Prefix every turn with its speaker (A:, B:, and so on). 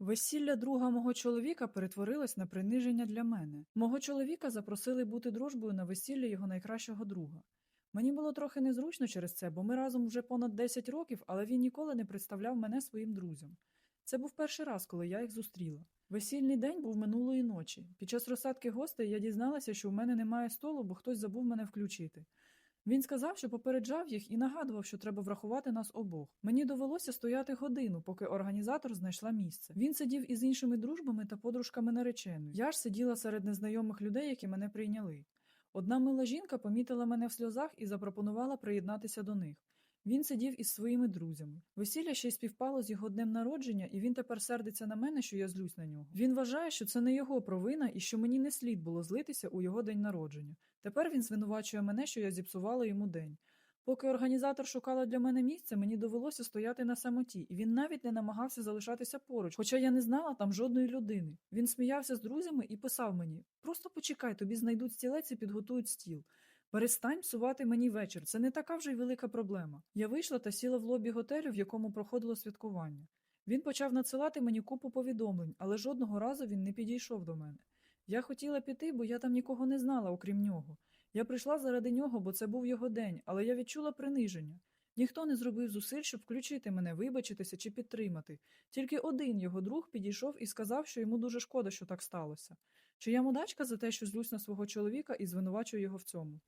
A: Весілля друга мого чоловіка перетворилось на приниження для мене. Мого чоловіка запросили бути дружбою на весілля його найкращого друга. Мені було трохи незручно через це, бо ми разом вже понад 10 років, але він ніколи не представляв мене своїм друзям. Це був перший раз, коли я їх зустріла. Весільний день був минулої ночі. Під час розсадки гостей я дізналася, що в мене немає столу, бо хтось забув мене включити. Він сказав, що попереджав їх і нагадував, що треба врахувати нас обох. Мені довелося стояти годину, поки організатор знайшла місце. Він сидів із іншими дружбами та подружками нареченої. Я ж сиділа серед незнайомих людей, які мене прийняли. Одна мила жінка помітила мене в сльозах і запропонувала приєднатися до них. Він сидів із своїми друзями. Весілля ще й співпало з його днем народження, і він тепер сердиться на мене, що я злюсь на нього. Він вважає, що це не його провина і що мені не слід було злитися у його день народження. Тепер він звинувачує мене, що я зіпсувала йому день. Поки організатор шукала для мене місце, мені довелося стояти на самоті, і він навіть не намагався залишатися поруч, хоча я не знала там жодної людини. Він сміявся з друзями і писав мені: просто почекай, тобі знайдуть стілець і підготують стіл. Перестань псувати мені вечір, це не така вже й велика проблема. Я вийшла та сіла в лобі готелю, в якому проходило святкування. Він почав надсилати мені купу повідомлень, але жодного разу він не підійшов до мене. Я хотіла піти, бо я там нікого не знала, окрім нього. Я прийшла заради нього, бо це був його день, але я відчула приниження. Ніхто не зробив зусиль, щоб включити мене, вибачитися чи підтримати. Тільки один його друг підійшов і сказав, що йому дуже шкода, що так сталося. Чи я мудачка за те, що злюсь на свого чоловіка і звинувачую його в цьому?